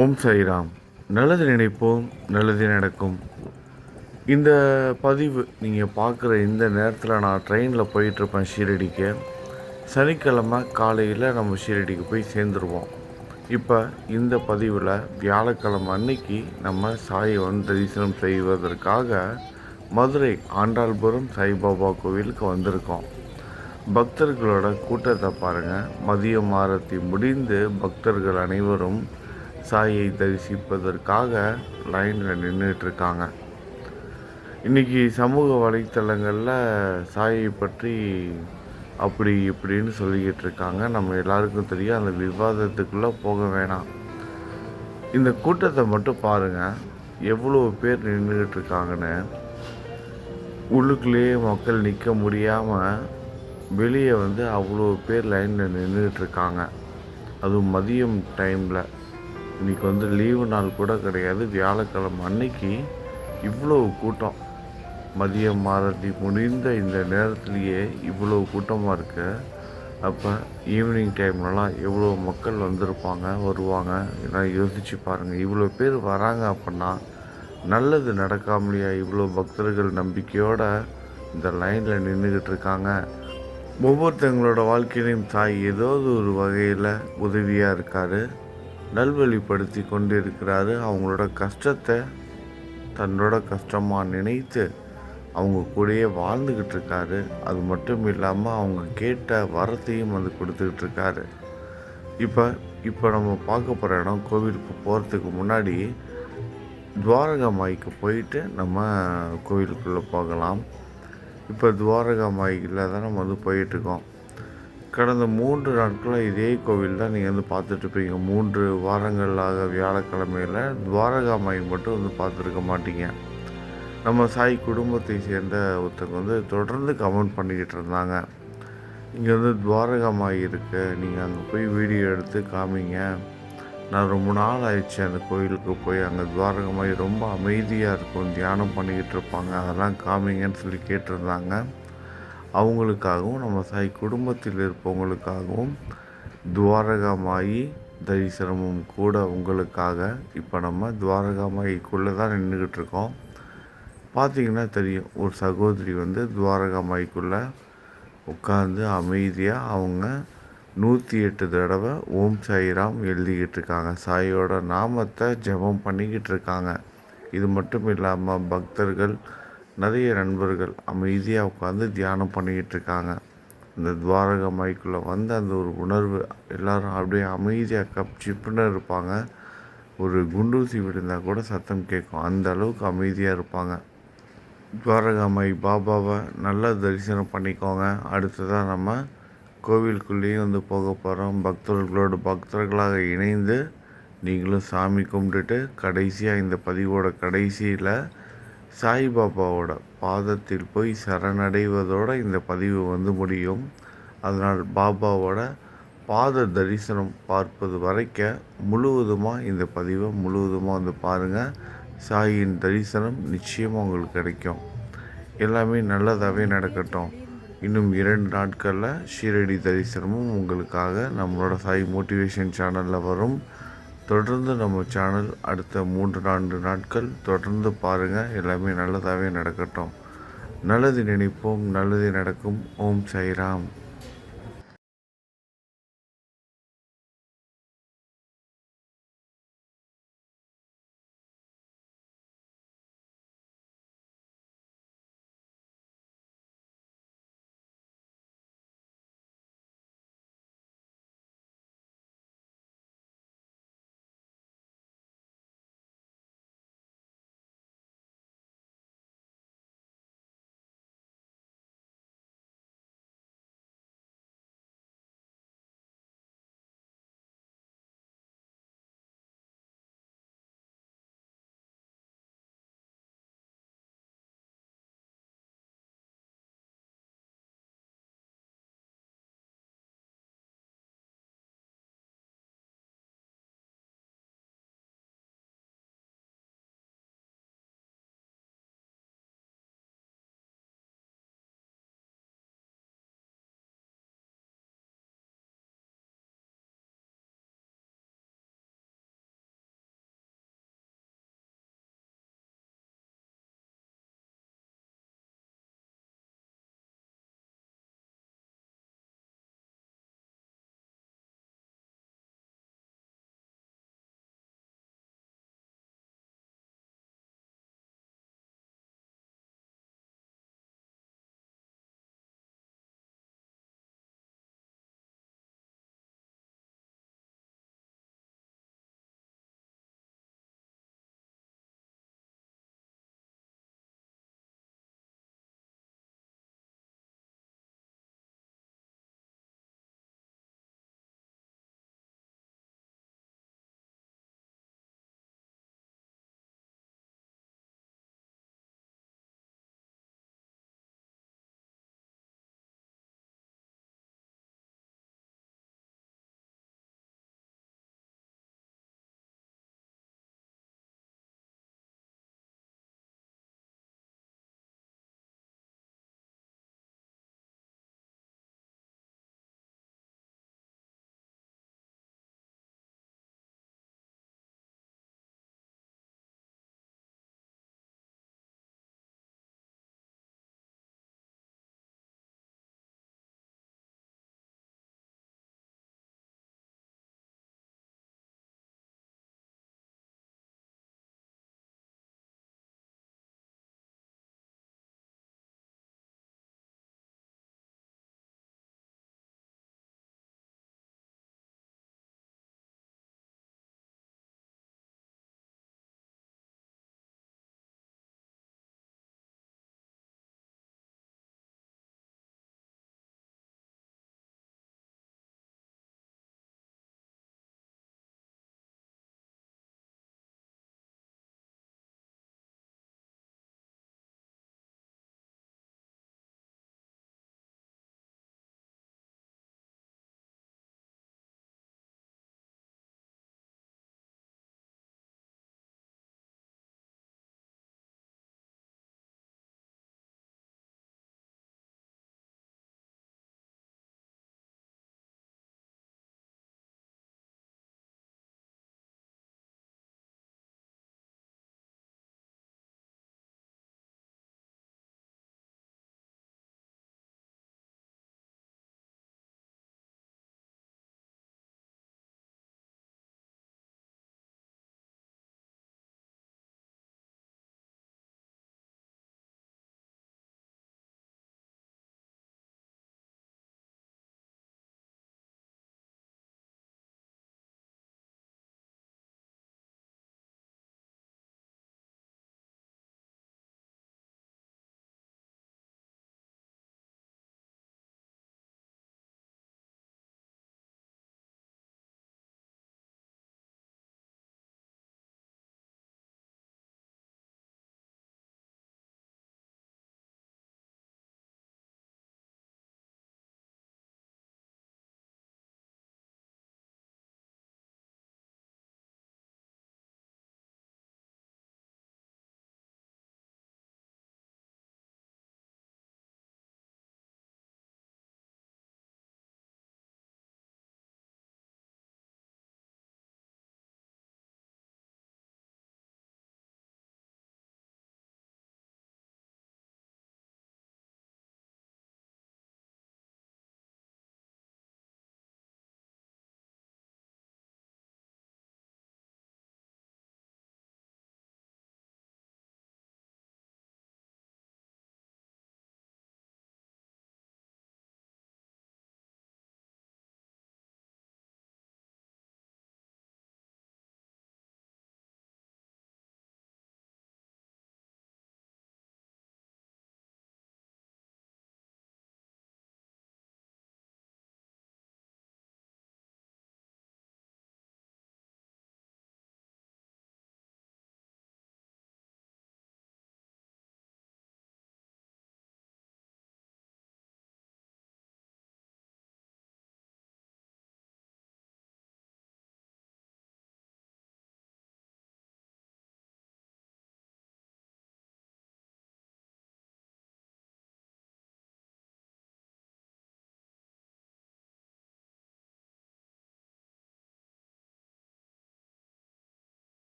ஓம் சாய்ராம். நல்லது நினைப்போம் நல்லது நடக்கும். இந்த பதிவு நீங்கள் பார்க்குற இந்த நேரத்தில் நான் ட்ரெயினில் போயிட்டுருப்பேன் ஷீரடிக்கு. சனிக்கிழமை காலையில் நம்ம ஷீரடிக்கு போய் சேர்ந்துருவோம். இப்போ இந்த பதிவில் வியாழக்கிழமை அன்னைக்கு நம்ம சாயை வந்து தரிசனம் செய்வதற்காக மதுரை ஆண்டாள்புரம் சாய்பாபா கோவிலுக்கு வந்திருக்கோம். பக்தர்களோட கூட்டத்தை பாருங்கள் மதியம் ஆரத்தி முடிந்து பக்தர்கள் அனைவரும் சாயை தரிசிப்பதற்காக லைனில் நின்றுட்டுருக்காங்க இன்றைக்கி சமூக வலைத்தளங்களில் சாயை பற்றி அப்படி இப்படின்னு சொல்லிக்கிட்டு இருக்காங்க. நம்ம எல்லாருக்கும் தெரியும் அந்த விவாதத்துக்குள்ளே போக வேணாம். இந்த கூட்டத்தை மட்டும் பாருங்கள் எவ்வளோ பேர் நின்றுக்கிட்டு இருக்காங்கன்னு உள்ளுக்குள்ளேயே மக்கள் நிற்க முடியாமல் வெளியே வந்து அவ்வளோ பேர் லைனில் நின்றுக்கிட்டு இருக்காங்க அதுவும் மதியம் டைமில் இன்றைக்கி வந்து லீவு நாள் கூட கிடையாது. வியாழக்கிழமை அன்னைக்கு இவ்வளோ கூட்டம். மதியம் மாரதி முடிந்த இந்த நேரத்துலேயே இவ்வளோ கூட்டமாக இருக்குது அப்போ ஈவினிங் டைம்லலாம் எவ்வளோ மக்கள் வந்திருப்பாங்க வருவாங்க? எல்லாம் யோசித்து பாருங்கள் இவ்வளோ பேர் வராங்க அப்படின்னா நல்லது நடக்காமலையா? இவ்வளோ பக்தர்கள் நம்பிக்கையோடு இந்த லைனில் நின்றுக்கிட்டு இருக்காங்க. ஒவ்வொருத்தவங்களோட வாழ்க்கையிலையும் தாய் ஏதாவது ஒரு வகையில் உதவியாக இருக்கார். நல்வழிப்படுத்தி கொண்டு இருக்கிறாரு அவங்களோட கஷ்டத்தை தன்னோட கஷ்டமாக நினைத்து அவங்க கூடயே வாழ்ந்துக்கிட்டு இருக்காரு. அது மட்டும் இல்லாமல் அவங்க கேட்ட வரத்தையும் வந்து கொடுத்துக்கிட்டு இருக்காரு. இப்போ இப்போ நம்ம பார்க்க போகிற இடம் கோவிலுக்கு போகிறதுக்கு முன்னாடி துவாரகா மாய்க்கு போயிட்டு நம்ம கோவிலுக்குள்ளே போகலாம். இப்போ துவாரகா மாய்கில் தான் நம்ம வந்து போயிட்டுருக்கோம் கடந்த மூன்று நாட்களாக இதே கோவில் தான் நீங்கள் வந்து பார்த்துட்ருப்பீங்க. மூன்று வாரங்களாக வியாழக்கிழமையில் துவாரகா மாய் மட்டும் வந்து பார்த்துருக்க மாட்டீங்க. நம்ம சாய் குடும்பத்தை சேர்ந்த ஒருத்தங்க வந்து தொடர்ந்து கமெண்ட் பண்ணிக்கிட்டு இருந்தாங்க. இங்கே வந்து துவாரகாமாய் இருக்குது நீங்கள் அங்கே போய் வீடியோ எடுத்து காமிங்க. நான் ரொம்ப நாள் ஆயிடுச்சு அந்த கோயிலுக்கு போய். அங்கே துவாரகமாய் ரொம்ப அமைதியாக இருக்கும். தியானம் பண்ணிக்கிட்டு இருப்பாங்க. அதெல்லாம் காமிங்கன்னு சொல்லி கேட்டிருந்தாங்க. அவங்களுக்காகவும் நம்ம சாய் குடும்பத்தில் இருப்பவங்களுக்காகவும் துவாரகமாயி தரிசனமும் கூட உங்களுக்காக இப்போ நம்ம துவாரகாமாய்க்குள்ளே தான் நின்றுக்கிட்டு இருக்கோம் பார்த்தீங்கன்னா தெரியும் ஒரு சகோதரி வந்து துவாரகாமாய்க்குள்ளே உட்காந்து அமைதியாக அவங்க நூற்றி எட்டு தடவை ஓம் சாய்ராம் எழுதிக்கிட்டு இருக்காங்க சாயோட நாமத்தை ஜெபம் பண்ணிக்கிட்டு இருக்காங்க இது மட்டும் இல்லாமல் பக்தர்கள் நிறைய நண்பர்கள் அமைதியாக உட்காந்து தியானம் பண்ணிக்கிட்டு இருக்காங்க. இந்த துவாரக மைக்குள்ளே வந்து அந்த ஒரு உணர்வு எல்லோரும் அப்படியே அமைதியாக கப் சிப்புன்னு இருப்பாங்க. ஒரு குண்டூசி விழுந்தால் கூட சத்தம் கேட்கும். அந்த அளவுக்கு அமைதியாக இருப்பாங்க. துவாரகாமாய் பாபாவை நல்லா தரிசனம் பண்ணிக்கோங்க. அடுத்ததாக நம்ம கோவிலுக்குள்ளேயும் வந்து போக போகிறோம் பக்தர்களோட பக்தர்களாக இணைந்து நீங்களும் சாமி கும்பிட்டுட்டு கடைசியாக இந்த பதிவோட கடைசியில் சாய்பாபாவோட பாதத்தில் போய் சரணடைவதோடு இந்த பதிவு வந்து முடியும். அதனால் பாபாவோட பாத தரிசனம் பார்ப்பது வரைக்க முழுவதுமாக இந்த பதிவை முழுவதுமாக வந்து பாருங்கள் சாயின் தரிசனம் நிச்சயமாக உங்களுக்கு கிடைக்கும். எல்லாமே நல்லதாகவே நடக்கட்டும். இன்னும் இரண்டு நாட்களில் ஷீரடி தரிசனமும் உங்களுக்காக நம்மளோட சாய் மோட்டிவேஷன் சேனலில் வரும். தொடர்ந்து நம்ம சேனல் அடுத்த மூன்று நான்கு நாட்கள் தொடர்ந்து பாருங்கள் எல்லாமே நல்லதாகவே நடக்கட்டும். நல்லது நினைப்போம். நல்லது நடக்கும். ஓம் சாய்ராம்.